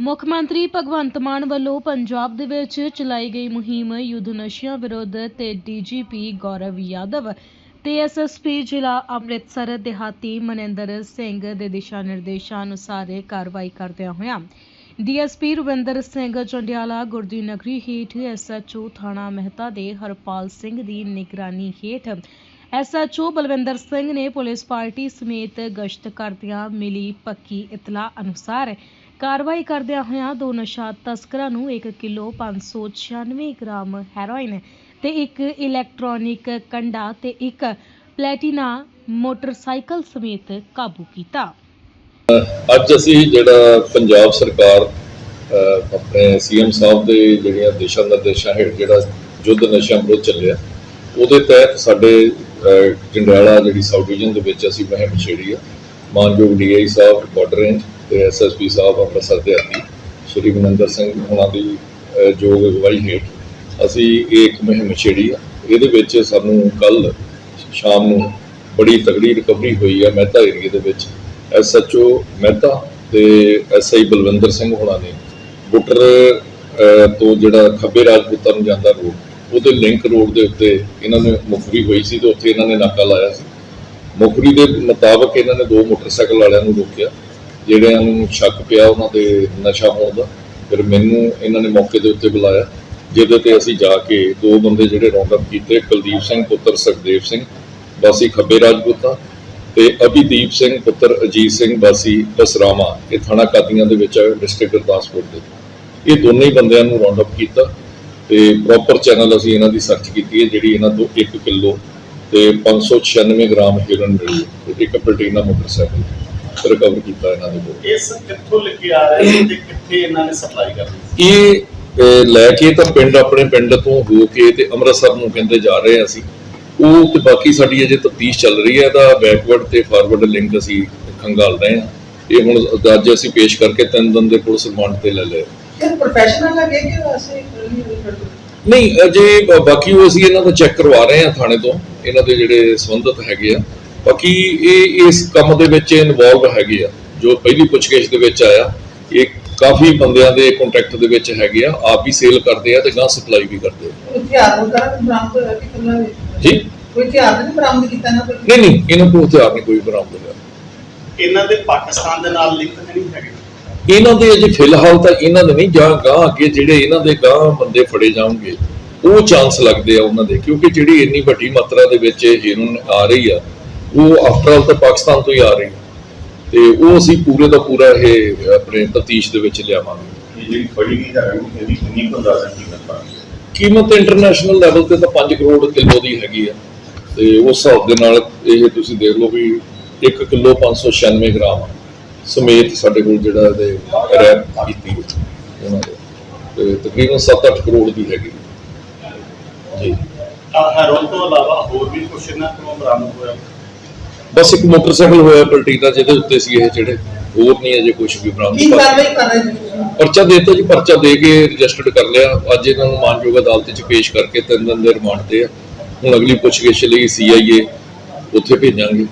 ਮੁੱਖ ਮੰਤਰੀ ਭਗਵੰਤ ਮਾਨ ਵੱਲੋਂ ਪੰਜਾਬ ਦੇ ਵਿੱਚ ਚਲਾਈ ਗਈ ਮੁਹਿੰਮ ਯੁੱਧ ਨਸ਼ਿਆਂ ਵਿਰੁੱਧ ਤੇ ਡੀਜੀਪੀ ਗੌਰਵ ਯਾਦਵ ਤੇ ਐਸਐਸਪੀ ਜ਼ਿਲ੍ਹਾ ਅੰਮ੍ਰਿਤਸਰ ਦਿਹਾਤੀ ਮਨਿੰਦਰ ਸਿੰਘ ਦੇ ਦਿਸ਼ਾ ਨਿਰਦੇਸ਼ਾਂ ਅਨੁਸਾਰ ਕਾਰਵਾਈ ਕਰਦਿਆਂ ਹੋਇਆਂ ਡੀਐਸਪੀ ਰਵਿੰਦਰ ਸਿੰਘ ਚੰਡਿਆਲਾ ਗੁਰਦੀ ਨਗਰੀ ਹੇਠ ਐਸਐਚਓ ਥਾਣਾ ਮਹਿਤਾ ਦੇ ਹਰਪਾਲ ਸਿੰਘ ਦੀ ਨਿਗਰਾਨੀ ਹੇਠ ਐਸਐਚਓ ਬਲਵਿੰਦਰ ਸਿੰਘ ਨੇ ਪੁਲਿਸ ਪਾਰਟੀ ਸਮੇਤ ਗਸ਼ਤ ਕਰਦਿਆਂ ਮਿਲੀ ਪੱਕੀ ਇਤਲਾਹ ਅਨੁਸਾਰ ਕਾਰਵਾਈ ਕਰਦਿਆਂ ਹੋਇਆਂ ਦੋ ਨਸ਼ਾ ਤਸਕਰਾਂ ਨੂੰ 1 ਕਿਲੋ 596 ਗ੍ਰਾਮ ਹੈਰੋਇਨ ਤੇ ਇੱਕ ਇਲੈਕਟ੍ਰੋਨਿਕ ਕੰਡਾ ਤੇ ਇੱਕ ਪਲੈਟੀਨਾ ਮੋਟਰਸਾਈਕਲ ਸਮੇਤ ਕਾਬੂ ਕੀਤਾ। ਅੱਜ ਅਸੀਂ ਜਿਹੜਾ ਪੰਜਾਬ ਸਰਕਾਰ ਅਹ, ਆਪਣੇ ਸੀਐਮ ਸਾਹਿਬ ਦੇ ਜਿਹੜੀਆਂ ਦਿਸ਼ਾ ਨਿਰਦੇਸ਼ਾਂ ਹੇਠ ਜਿਹੜਾ ਯੁੱਧ ਨਸ਼ਿਆਂ ਵਿਰੁੱਧ ਚੱਲਿਆ ਉਹਦੇ ਤਹਿਤ ਸਾਡੇ ਅਹ, ਜੰਡਿਆਲਾ ਜਿਹੜੀ ਸਾਊਥ ਡਿਵੀਜ਼ਨ ਦੇ ਵਿੱਚ ਅਸੀਂ ਮੁਹਿੰਮ ਛੇੜੀ ਆ। ਮਾਨਯੋਗ ਡੀਆਈ ਸਾਹਿਬ ਬਾਰਡਰ ਰੇਂਜ ਤੇ ਐਸਐਸਪੀ ਸਾਹਿਬ ਅੰਮ੍ਰਿਤਸਰ ਦੇ ਆਤੀ ਸ਼੍ਰੀ ਮਨਿੰਦਰ ਸਿੰਘ ਉਹਨਾਂ ਦੀ ਅਹ, ਯੋਗ ਅਗਵਾਈ ਹੇਠ ਅਸੀਂ ਇਹ ਇੱਕ ਮੁਹਿੰਮ ਛੇੜੀ ਆ। ਇਹਦੇ ਵਿੱਚ ਸਾਨੂੰ ਕੱਲ ਸ਼ਾਮ ਨੂੰ ਬੜੀ ਤਕੜੀ ਰਿਕਵਰੀ ਹੋਈ ਆ ਮਹਿਤਾ ਏਰੀਏ ਦੇ ਵਿੱਚ। ਐਸਐਚਓ ਮਹਿਤਾ ਤੇ ਐਸਆਈ ਬਲਵਿੰਦਰ ਸਿੰਘ ਹੋਣਾ ਨੇ ਬੁੱਟਰ ਤੋਂ ਜਿਹੜਾ ਖੱਬੇ ਰਾਜਪੂਤਾਂ ਨੂੰ ਜਾਂਦਾ ਰੋਡ ਉਹਦੇ ਲਿੰਕ ਰੋਡ ਦੇ ਉੱਤੇ ਇਹਨਾਂ ਨੇ ਮੁਖਰੀ ਹੋਈ ਸੀ ਤੇ ਉੱਥੇ ਇਹਨਾਂ ਨੇ ਨਾਕਾ ਲਾਇਆ ਸੀ। ਮੁਖਰੀ ਦੇ ਮੁਤਾਬਕ ਇਹਨਾਂ ਨੇ ਦੋ ਮੋਟਰਸਾਈਕਲ ਵਾਲਿਆਂ ਨੂੰ ਰੋਕਿਆ। ਜਿਹੜਿਆਂ ਨੂੰ ਸ਼ੱਕ ਪਿਆ ਉਹਨਾਂ ਦੇ ਨਸ਼ਾ ਹੋਣ ਦਾ, ਫਿਰ ਮੈਨੂੰ ਇਹਨਾਂ ਨੇ ਮੌਕੇ ਦੇ ਉੱਤੇ ਬੁਲਾਇਆ, ਜਿਹਦੇ ਤੇ ਅਸੀਂ ਜਾ ਕੇ ਦੋ ਬੰਦੇ ਜਿਹੜੇ ਰੌਂਡ ਅਪ ਕੀਤੇ, ਕੁਲਦੀਪ ਸਿੰਘ, ਪੁੱਤਰ ਸੁਖਦੇਵ ਸਿੰਘ, ਵਾਸੀ ਖੱਬੇ ਰਾਜਪੂਤਾਂ ਤੇ ਅਭਿਦੀਪ ਸਿੰਘ, ਪੁੱਤਰ ਅਜੀਤ ਸਿੰਘ, ਵਾਸੀ ਬਸਰਾਵਾ, ਇਹ ਥਾਣਾ ਕਾਦੀਆਂ ਦੇ ਵਿੱਚ ਡਿਸਟ੍ਰਿਕਟ ਗੁਰਦਾਸਪੁਰ ਦੇ। ਇਹ ਦੋਨੇ ਹੀ ਬੰਦਿਆਂ ਨੂੰ ਰਾਉਂਡ ਅਪ ਕੀਤਾ ਤੇ ਪ੍ਰੋਪਰ ਚੈਨਲ ਅਸੀਂ ਇਹਨਾਂ ਦੀ ਸਰਚ ਕੀਤੀ ਹੈ, ਜਿਹੜੀ ਇਹਨਾਂ ਤੋਂ 1 ਕਿਲੋ ਤੇ 596 ਗ੍ਰਾਮ ਹੀਰੋਇਨ ਮਿਲੀ ਹੈ ਤੇ ਇੱਕ ਪਲਟੀਨਾ ਮੋਟਰਸਾਈਕਲ। ਰਿਕਵਰ ਕੀਤਾ ਇਹਨਾਂ ਦੇ ਕੋਲ ਇਸ ਕਿੱਥੋਂ ਲੈ ਕੇ ਆ ਰਹੇ ਸੀ ਤੇ ਕਿੱਥੇ ਇਹਨਾਂ ਨੇ ਸਪਲਾਈ ਕਰਨੀ ਇਹ ਅਹ, ਲੈ ਕੇ ਤਾਂ ਪਿੰਡ ਆਪਣੇ ਪਿੰਡ ਤੋਂ ਹੋ ਕੇ ਤੇ ਅੰਮ੍ਰਿਤਸਰ ਨੂੰ ਕਹਿੰਦੇ ਜਾ ਰਹੇ ਹਾਂ ਅਸੀਂ। ਉਹ ਤੇ ਬਾਕੀ ਸਾਡੀ ਅਜੇ ਤਫਤੀਸ਼ ਚੱਲ ਰਹੀ ਹੈ ਇਹਦਾ ਬੈਕਵਰਡ ਤੇ ਫਾਰਵਰਡ ਲਿੰਕ ਅਸੀਂ ਖੰਗਾਲ ਰਹੇ ਹਾਂ। ਇਹ ਹੁਣ ਅੱਜ ਅਸੀਂ ਪੇਸ਼ ਕਰਕੇ ਤਿੰਨ ਦਿਨ ਦੇ ਪੁਲਿਸ ਰਿਮਾਂਡ ਤੇ ਲੈ ਲਏ। ਇਹ ਪ੍ਰੋਫੈਸ਼ਨਲ ਹੈਗੇ ਕਿ ਵੈਸੇ ਨਹੀਂ ਅਜੇ ਬ- ਬਾਕੀ ਉਹ ਅਸੀਂ ਇਹਨਾਂ ਦਾ ਚੈੱਕ ਕਰਵਾ ਰਹੇ ਹਾਂ ਥਾਣੇ ਤੋਂ। ਇਹਨਾਂ ਦੇ ਜਿਹੜੇ ਸੰਬੰਧਤ ਹੈਗੇ ਆ। ਬਾਕੀ ਇਹ ਇਸ ਕੰਮ ਦੇ ਵਿੱਚ ਇਨਵੋਲਵ ਹੈਗੇ ਆ। ਜੋ ਪਹਿਲੀ ਪੁੱਛਗਿੱਛ ਦੇ ਵਿੱਚ ਆਇਆ ਇਹ ਕਾਫੀ ਬੰਦਿਆਂ ਦੇ ਕੰਟੈਕਟ ਦੇ ਵਿੱਚ ਹੈਗੇ ਆ। ਆਪ ਵੀ ਸੇਲ ਕਰਦੇ ਆ ਤੇ ਗਾਂ ਸਪਲਾਈ ਵੀ ਕਰਦੇ ਆ। ਕੋਈ ਹਥਿਆਰ ਵਗੈਰਾ ਬਰਾਮਦ ਹੋਇਆ ਜੀ? ਕੋਈ ਹਥਿਆਰ ਨਹੀਂ ਬਰਾਮਦ ਕੀਤਾ ਨਾ ਕੋਈ ਨਹੀਂ ਨਹੀਂ ਇਹਨਾਂ ਕੋਲ ਹਥਿਆਰ ਨਹੀਂ ਕੋਈ ਬਰਾਮਦ ਹੋਇਆ। ਇਹਨਾਂ ਦੇ ਪਾਕਿਸਤਾਨ ਦੇ ਨਾਲ ਲਿੰਕ ਨਹੀਂ ਹੈਗੇ? ਇਹਨਾਂ ਦੇ ਅਜੇ ਫਿਲਹਾਲ ਤਾਂ ਇਹਨਾਂ ਦੇ ਨਹੀਂ ਜਾਂ ਗਾਂ ਅੱਗੇ ਜਿਹੜੇ ਇਹਨਾਂ ਦੇ ਗਾਂ ਬੰਦੇ ਫੜੇ ਜਾਣਗੇ ਉਹ ਚਾਂਸ ਲੱਗਦੇ ਆ ਉਹਨਾਂ ਦੇ। ਕਿਉਂਕਿ ਜਿਹੜੀ ਇੰਨੀ ਵੱਡੀ ਮਾਤਰਾ ਦੇ ਵਿੱਚ ਹੀਰੋਇਨ ਆ ਰਹੀ ਆ ਉਹ ਆਫਟਰ ਆਲ ਤਾਂ ਪਾਕਿਸਤਾਨ ਤੋਂ ਹੀ ਆ ਰਹੀ ਤੇ ਉਹ ਅਸੀਂ ਪੂਰੇ ਦਾ ਪੂਰਾ ਇਹ ਆਪਣੇ ਤਫਤੀਸ਼ ਦੇ ਵਿੱਚ ਲਿਆਵਾਂਗੇ। ਜਿਹੜੀ ਫੜੀ ਗਈ ਹੈ ਇਹਦੀ ਕਿੰਨੀ ਕੁ ਅੰਦਾਜ਼ਾ ਕੀਮਤ ਕੀਮਤ ਇੰਟਰਨੈਸ਼ਨਲ ਲੈਵਲ ਤੇ ਤਾਂ 5 ਕਰੋੜ ਕਿਲੋ ਦੀ ਹੈਗੀ ਆ। ਤੇ ਉਸ ਹਿਸਾਬ ਦੇ ਨਾਲ ਇਹ ਤੁਸੀਂ ਦੇਖ ਲਓ ਵੀ 1 ਕਿਲੋ 596 ਗ੍ਰਾਮ ਸਮੇਤ ਸਾਡੇ ਕੋਲ ਜਿਹੜਾ ਇਹਦੇ ਰੈਪ ਕੀਤੀ ਹੈ ਉਹਨਾਂ ਦੇ। ਤੇ ਤਕਰੀਬਨ 7-8 ਕਰੋੜ ਦੀ ਹੈਗੀ। ਜੀ। ਹੈਰੋਨ ਤੋਂ ਇਲਾਵਾ ਹੋਰ ਵੀ ਕੁਝ ਇਹਨਾਂ ਕੋਲੋਂ ਬਰਾਮਦ ਹੋਇਆ? ਬਸ ਇੱਕ ਮੋਟਰਸਾਈਕਲ ਹੋਇਆ ਪਲਟੀਨਾ ਜਿਹਦੇ ਉੱਤੇ ਸੀ ਇਹ ਜਿਹੜੇ ਹੋਰ ਨਹੀਂ ਅਜੇ ਕੁਝ ਵੀ ਕੀ ਬਰਾਮਦ ਕਾਰਵਾਈ ਕਰ ਰਹੇ ਜੀ ਪਰਚਾ ਦੇ ਦਿੱਤਾ ਜੀ ਪਰਚਾ ਦੇ ਕੇ ਰਜਿਸਟਰਡ ਕਰ ਲਿਆ। ਅੱਜ ਇਹਨਾਂ ਨੂੰ ਮਾਨਯੋਗ ਅਦਾਲਤ 'ਚ ਪੇਸ਼ ਕਰਕੇ ਤਿੰਨ ਦਿਨ ਦੇ ਰਿਮਾਂਡ ਤੇ ਆ। ਹੁਣ ਅਗਲੀ ਪੁੱਛਗਿੱਛ ਲਈ ਸੀਆਈਏ ਉੱਥੇ ਭੇਜਾਂਗੇ।